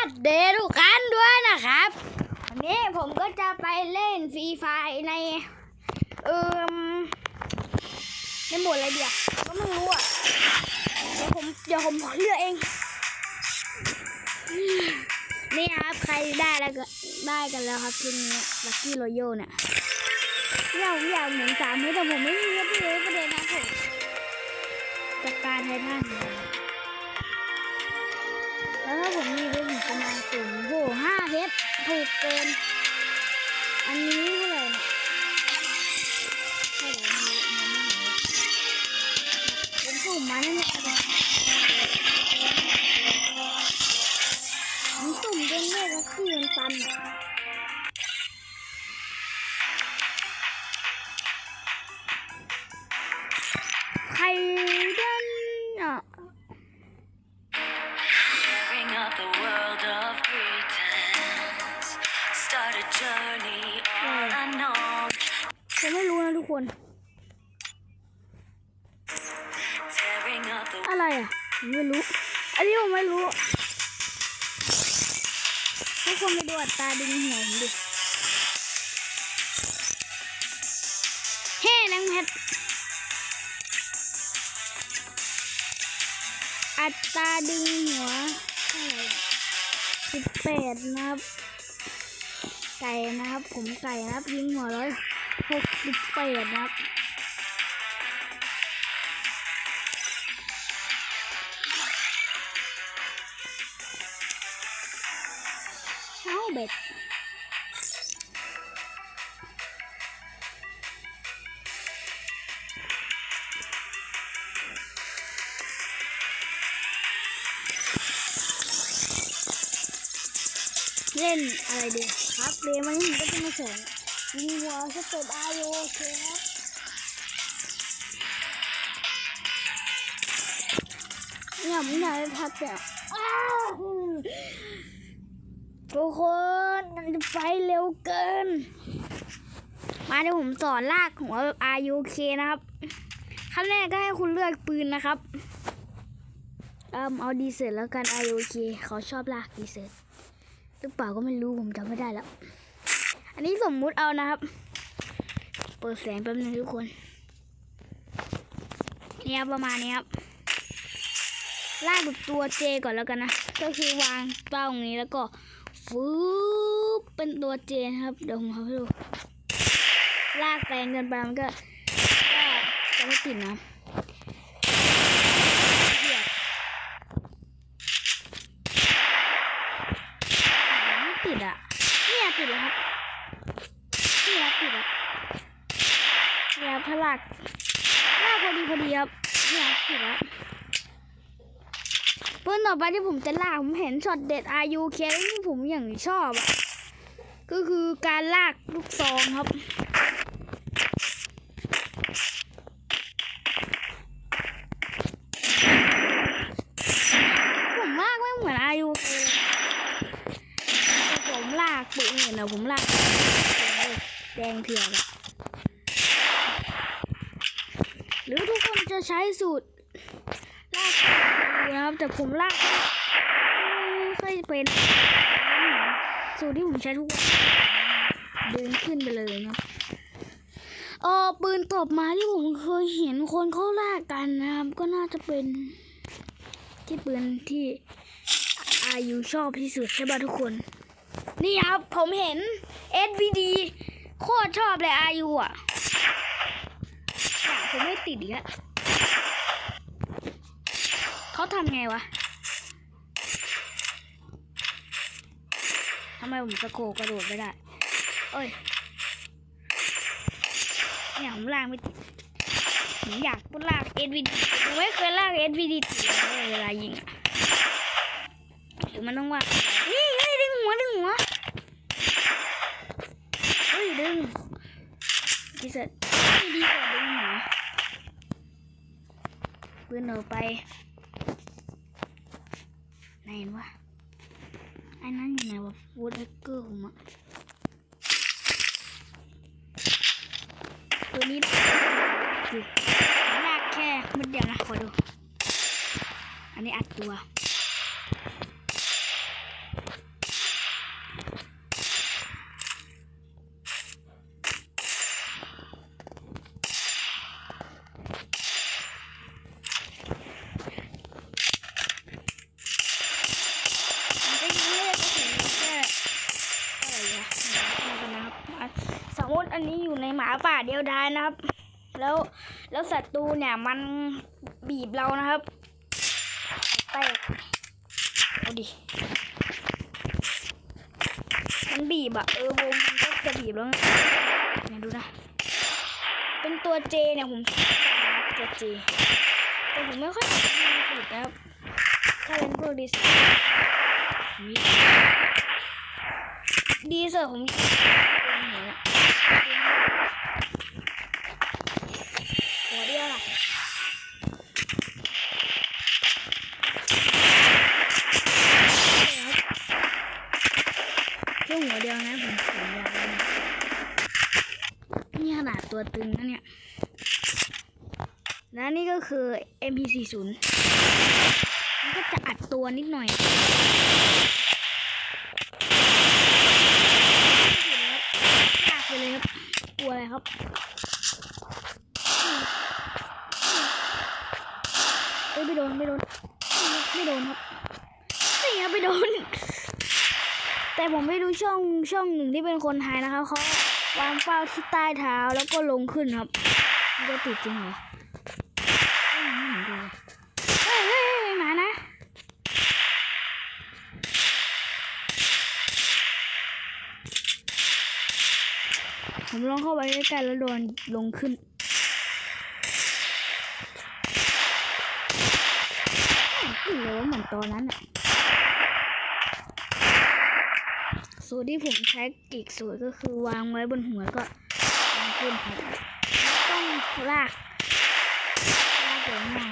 ัสดีทุกท่านด้วยนะครับวันนี้ผมก็จะไปเล่นฟรีไฟใน เอ่มในหมวดอะไรเดียวก็ไม่รู้อะเดี๋ยวผมเดี๋ยวผมเลือกเองนี่ครับใครได้แล้วก็ได้กันแล้วครับทีนี้ลักกี้รอยัลเนี่ยอยากอยากเหมือนสามเมตรแต่ผมไม่มีเงินเลยประเด็นนะผมจัดการไททันแล้วถ้าผมมีเพชร ประมาณสูงโหห้าเพชรถูกเกิน อันนี้เท่าไหร่เนี่ยเท่าไหร่ไม่รู้มองม่เห็นเลยเป็นสุ่มาแน่ๆเลยมันสุ่มจนเลขลักกี้มันตันอะ อะไรอะไม่รู้ อันนี้ผมไม่รู้ทุกคนไปดูอัตราดึงหัวผมดิเฮ้นางแพทอัตราดึงหัวสิบแปดนะครับ ไก่นะครับ ผมไก่นะครับยิงหัวร้อยหกสิบแปดนะครับ เบ็ดเล่นอะไรดีครับเดย์วันนี้ก็จะมาสอนยิงวัวสเต็ปอาโยโอเคครับเนี่ยผมอยากจะทัดแต่อ้าวทุก คนมันจะไปเร็วเกิน มาเดี๋ยวผมสอนลากหัวแบบ RUK นะครับขั้นแรกก็ให้คุณเลือกปืนนะครับเอิมเอาดีเซลแล้วกัน RUK เขาชอบลากดีเซลหรือเปล่าก็ไม่รู้ผมจำไม่ได้แล้ว อันนี้สมมุติเอานะครับ เปิดแสงแป๊บนึงทุกคนเนี่ยประมาณนี้ครับลากแบบตัวเจก่อนแล้วกันนะ ก็คือวางเป้าตรงนี้แล้วก็ ฟืบเป็นตัวเจนะครับ เดี๋ยวผมเอาให้ดู ลากแรงเกินไปมันก็ก็จะไม่ติดนะเหี้ยไม่ติดอะเนี่ยติดแล้วครับเนี่ยติดอะเนี่ยถ้าลากลากพอดีพอดีครับเนี่ยติดแล้ว ปืนต่อไปที่ผมจะลากผมเห็นช็อตเด็ด RUK แล้วที่ผมอย่างชอบอะก็คือการลากลูกซองครับ ผมลากไม่เหมือน RUK เลยแต่ผมลากปืนเห็นนะผมลากแดงเถื่อนหรือทุกคนจะใช้สูตร นะครับแต่ผมลากไม่ค่อยเป็นสูตรที่ผมใช้ทุกวันดึงขึ้นไปเลยครับเออปืนตบมาที่ผมเคยเห็นคนเขาลากกันนะครับ ก็น่าจะเป็น ที่ปืนที่อายุชอบที่สุดใช่ป่ะทุกคน นี่ครับผมเห็น SVD โคตรชอบเลยอายุอะแต่ผมไม่ติดอีกแล้ว เขาทำไงวะทำไมผมสะโกกระโดดไม่ได้เอ้ยเนี่ยผมลากไม่ติดผมอยากลากเอ็ดวีดีผมไม่เคยลากเอ็ดวีดีติดเลยเวลายิงอะหรือมันต้องว่านี่เฮ้ยดึงหัวดึงหัวเฮ้ยดึงดีเสร็จไม่ดีกว่าดึงหัวปืนเอาไป ไหนวะไอ้นั่นอยู่ไหนวะวูดแฮกเกอร์ผมอะตัวนี้อยู่ลากแค่มันเดียวนะขอดู อันนี้อัดตัว อันนี้อยู่ใน หมาป่าเดียวดายนะครับ แล้วแล้วศัตรูเนี่ยมันบีบเรานะครับไปเอาดิมันบีบอะเออวงมันก็จะบีบแล้วไงเนี่ยดูนะ เป็นตัวเจเนี่ยผมชอบตัวเจแต่ผมไม่ค่อยมันติดนะครับถ้าเป็นพวกดีเซลดีเซลผมเป็นหัวเนี่ยหัวเดียวล่ะแค่หัวเดียวนะผมเสียยาวเลยนี่ขนาด ตัวตึงนะเนี่ย และนี่ก็คือ MP40 มันก็จะอัดตัวนิดหน่อยยากไปเลยครับกลัวอะไรครับเอ้ยไม่โดนไม่โดนไม่โดนครับนี่ครับไม่โดน แต่ผมไม่ดูช่องช่องหนึ่งที่เป็นคนไทยนะครับเขา วางเป้าที่ใต้เท้าแล้วก็ลงขึ้นครับมันจะติดจริงเหรอไม่เห็นดูเฮ้ยเฮ้ยหมานะผมลองเข้าไปใกล้ๆแล้วโดนลงขึ้นขึ้นเลยว่าเหมือนตอนนั้นอะ สูตรที่ผมใช้อีกสูตรก็คือวางไว้บนหัวแล้วก็ลงขึ้นครับไม่ต้องลากลากอย่างมาก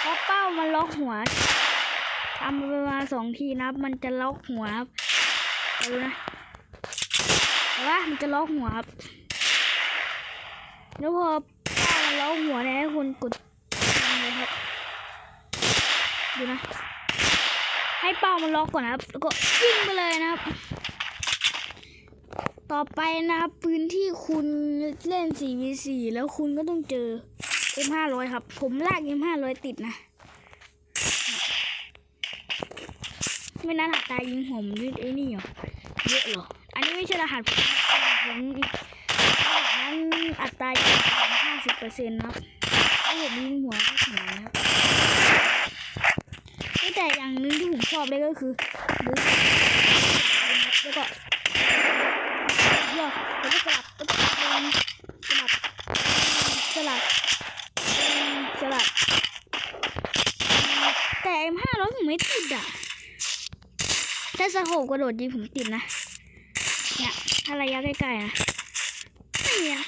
เพราะเป้ามันล็อกหัวทำประมาณสองทีนะครับมันจะล็อกหัวครับดูนะเห็นปะมันจะล็อกหัวครับแล้วพอเป้ามันล็อกหัวเนี่ยให้คุณกดเลยครับดูนะให้เป้ามันล็อกก่อนนะครับ แล้วก็ยิงไปเลยนะครับ ต่อไปนะครับพื้นที่คุณเล่น 4v4 แล้วคุณก็ต้องเจอ M500 ครับ ผมลาก M500 ติดนะ ไม่นั้นหัดตายยิงผมด้วยไอ้นี่เหรอ เยอะเหรอ อันนี้ไม่ใช่รหัสผมนั้นอัตรายิงห้าสิบเปอร์เซ็นต์นะครับแล้วผมยิงหัวก็ถึงนะครับแต่อย่างหนึงที่ผมชอบเลยก็คือแล้วก็ ยอดแล้วก็สลับแล้วก็ลงสลับสลับสลับแต่เอ็มห้าร้อยผมไม่ติดอะถ้าสะโคบกระโดดยิงผมติดนะเนี่ยถ้าระยะใกล้ๆนะไม่มีอะ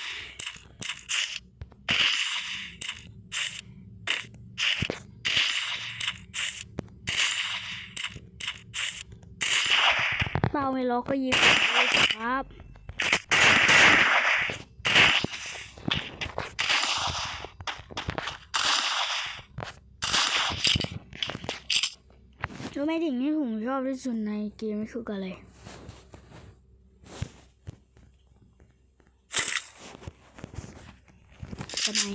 เป้าไม่ล็อกก็ยิงเลยครับ รู้ไหมสิ่งที่ผมชอบที่สุดในเกมคืออะไร ทำไม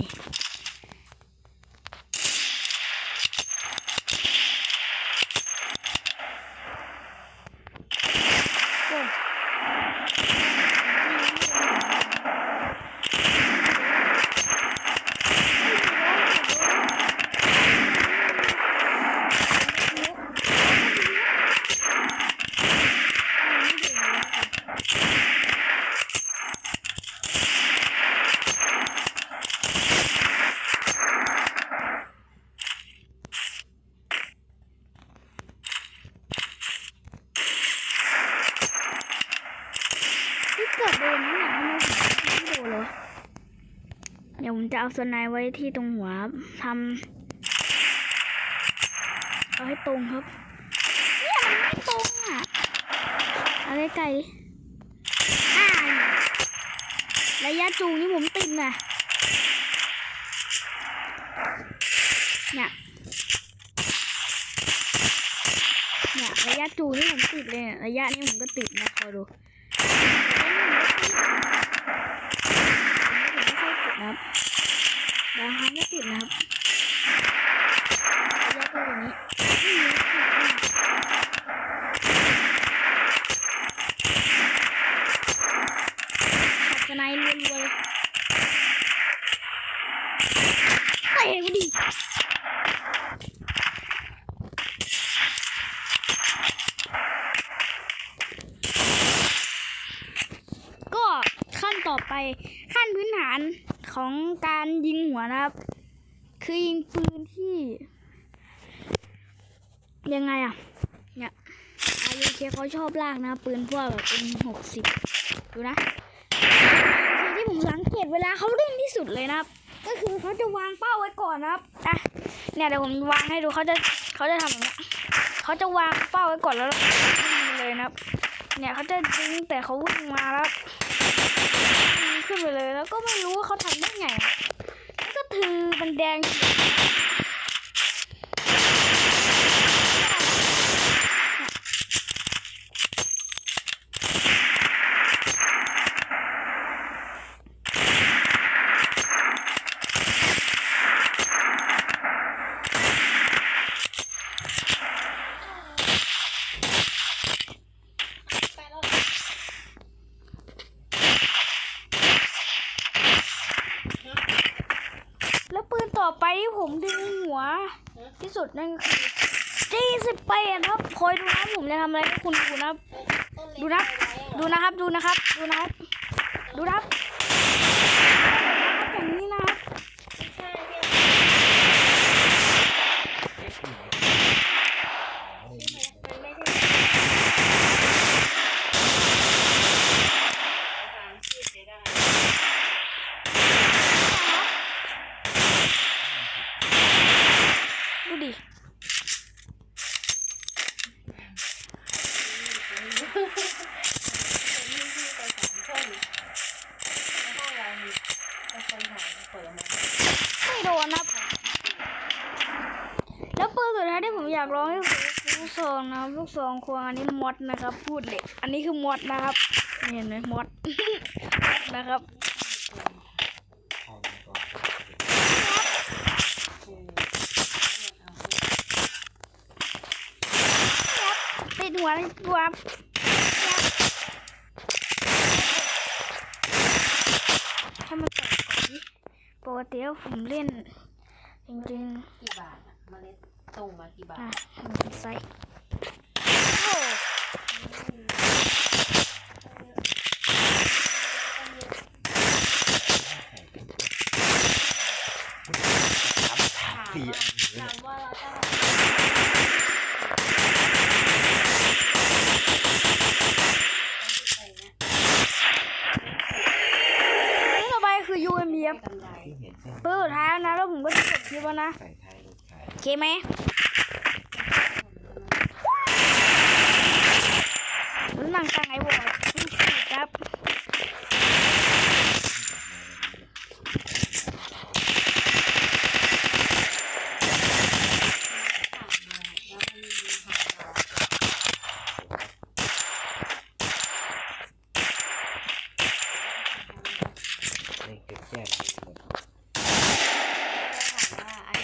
โอ้ที่เกิดโดนนี่นะทำไมผมไม่โดนเลยวะเดี๋ยวผม จะเอาสไนด์ไว้ที่ตรงหัวทำเอาให้ตรงครับเนี่ยมันไม่ตรงอะเอาใกล้ๆดิอ่าระยะจูงนี่ผมติดน่ะเนี่ยเนี่ยระยะจูงนี่ผมติดเลยระยะนี้ผมก็ติดนะคอยดูผ บางครั้งก็ติดนะครับยกไปอย่างนี้กระไนรัวๆเลยไปกูดิก็ขั้นต่อไปขั้นพื้นฐาน ของการยิงหัวนะครับ คือยิงปืนที่ ยังไงอะเนี่ยอายุเคเขาชอบลากนะ ปืนพวกแบบเป็นหกสิบดูนะคือที่ผมสังเกตเวลาเขาเล่นที่สุดเลยนะครับ ก็คือเขาจะวางเป้าไว้ก่อนนะครับอะเนี่ยเดี๋ยวผมวางให้ดูเขาจะเขาจะทำแบบนี้เขาจะวางเป้าไว้ก่อนแล้วเลยนะครับ เนี่ยเขาจะยิงแต่เขาวิ่งมาแล้ว ขึ้นไปเลยแล้วก็ไม่รู้ว่าเขาทำได้ไงแล้วก็ถือมันแดง แล้วปืนต่อไปที่ผมดึงหั วที่สุดนั่นคือจี้สิบแปดครับคอยดูนะผมจะทำอะไรให้คุณดูนะดูนะดูนะครับ ดูนะครับ ดูนะครับ ดูนะครับอย่างนี้นะครับดูดิ ไม่โดนนะครับ แล้วปืนสุดท้ายที่ผมอยากลองก็คือลูกซ องนะครับลูกซองควงอันนี้มอดนะครับ พูดเลยอันนี้คือมอดนะครับนี่เห็นไหมมอดนะครับติดหัวเลยตัวถ้ามันต่อยก่อนดิปกติแล้วผมเล่น จริงกี่บาทอะเมล็ดตรงมากี่บาๆอะทมันใส่โอ้ สี่อันนี้เนี่ย ถามว่าเราจะ นี่ต่อไปคือ UMB ครับ กำไร ที่ เพื่อท้ายแล้วนะแล้วผมก็จะจบคลิปแล้วนะโอเคไหมมันนั่งกลางไอ้บอร์ดครับ ในเก็บแจ้งเลยหมด ถามว่าอัน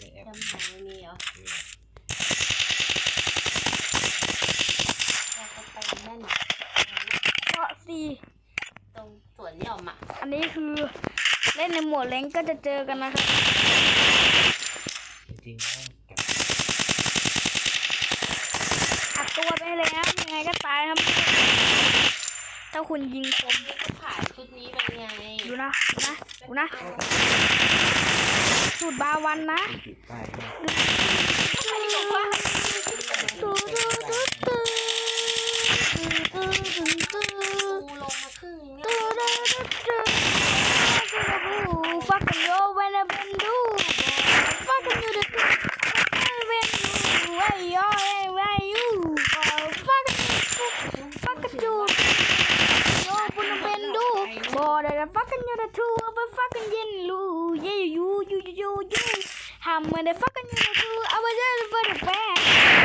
นี้ ในแอป จำหายไม่มีเหรอเราก็ไปนั่น เกาะสี่ ตรงสวนหย่อมอะ อันนี้คือเล่นในหมว ดแรงก็จะเจอกันนะครับจริงๆแล้วเก็บอัดตัวไปเลยนะยังไงก็ตายครับถ้าคุณยิงคมก็ขายชุดนี้ไปไงดูนะดูนะดูนะสูตรบาวันนะติดป้ายให้ตูตูตูตูตูตูตูกูลงมาครึ่งนึงตูเนี่ยตูตูตู fucking yo when I've been do fucking you the you where you are where you fucking fucking you yo when I've been do fucking you the two of a fucking yin lu yeah you you you you. You hammer the fucking you the two I was just for the back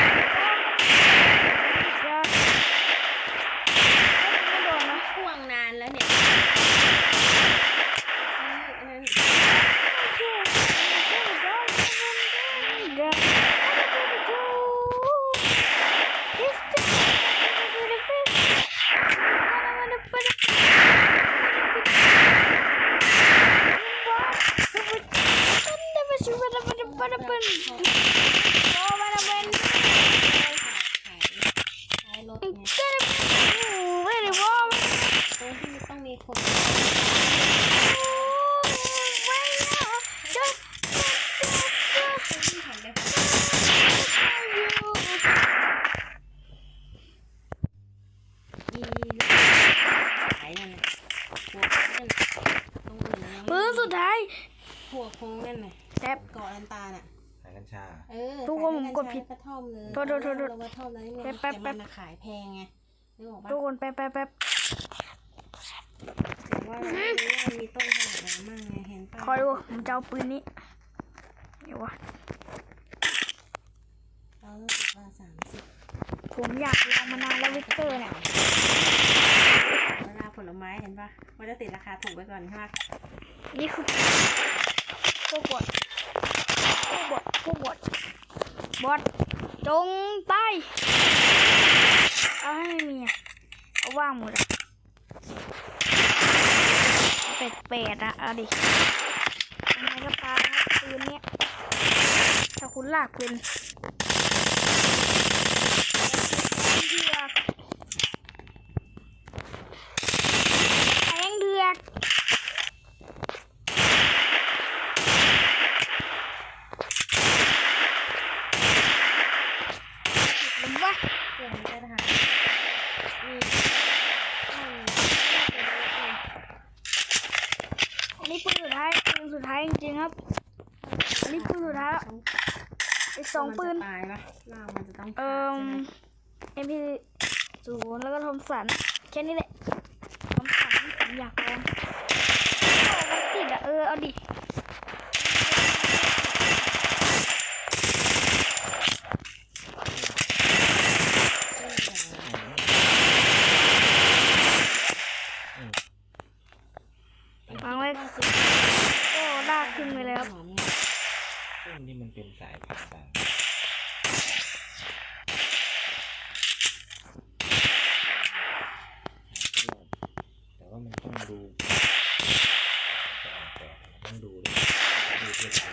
ที่ต้องมีคนไม่นะจะที่หันไปอีขายนั่นน่ะพวกนั่นน่ะตรงอื่นยังมือสุดท้ายพวกคงนั่นน่ะแซ่บเกาะลันตาน่ะสายกัญชา เออทุกคนขายผมกดผิดกระท่อมเลยโทษโทษโทษโทษเรากระท่อมแล้วนี่มันแป๊บแป๊แต่บมันน่ะขายแพงไงนึกออกปะทุกคนแป๊บแป๊บแป๊บ แต่ว่าเราไม่รู้ว่ามีต้นขนาดไหนมั่งไงเห็นป่ะคอยดูผมจะเอาปืนนี้เดี๋ยววะเรารู้สึกว่าสามสิบผมอยากลองมานานแล้ววิกเตอร์เนี่ยเวลาผลไม้เห็นปะว่าจะติดราคาถูกไว้ก่อนใช่ปะนี่คือพวกบอดพวกบอดพวกบอดบอดจงตายเอาให้ไม่มีอะเอาว่างหมดอะ เป็ดเป็ดอะเอาดิยังไงก็ตาปืนเนี้ยถ้าคุณลากเป็นเดือกแทงเดือก ผมว่า เกิดมันจะทหารมีห้อง อันนี้ปืนสุดท้ายปืนสุดท้ายจริงๆครับ อันนี้ปืนสุดท้ายแล้วอีกสองปืน ตายปะร่างมันจะต้อง เอ่อ ขาด MP ศู ฝันแค่นี้แหละความฝันที่ผมอยากลองโอ้ติดอะเออเอาดิ ใช่ไหม วางไว้ก็ลากขึ้นไปเลยครับ หอมเนี่ย ต้นที่มันเป็นสายพันธุ์ต่างแต่ว่ามันต้องดูต้องดูด้วย ดู